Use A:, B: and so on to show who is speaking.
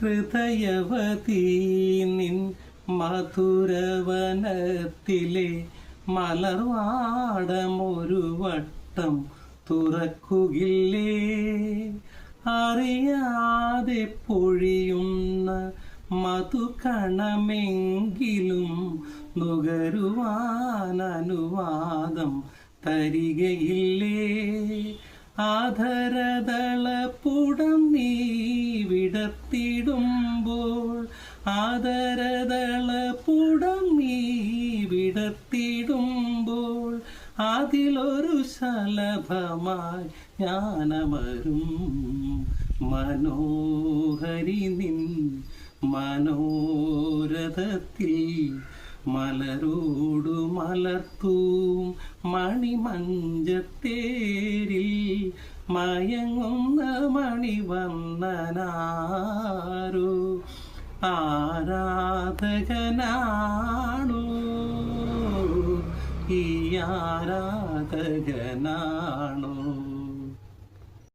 A: ഹൃദയവതീ നിൻ മധുരവനത്തിലെ മലർവാടമൊരു വട്ടം തുറക്കുകില്ലേ? അറിയാതെ പൊഴിയുന്ന മധുകണമെങ്കിലും നുകരുവാൻ അനുവാദം തരികയില്ലേ? ആധരതളപ്പുടം നീ വിടത്തിടുമ്പോൾ ആദരതളപ്പുടം നീ വിടത്തിടുമ്പോൾ അതിലൊരു ശലഭമായി ജ്ഞാനമരും. മനോഹരി നിൻ മനോരഥത്തിൽ മലരോടു മലർത്തൂം മണിമഞ്ചത്തേരിൽ മയങ്ങുന്ന മണിവന്നനാരോ ആരാധകനാണോ. ഈ ആരാധകനാണോ.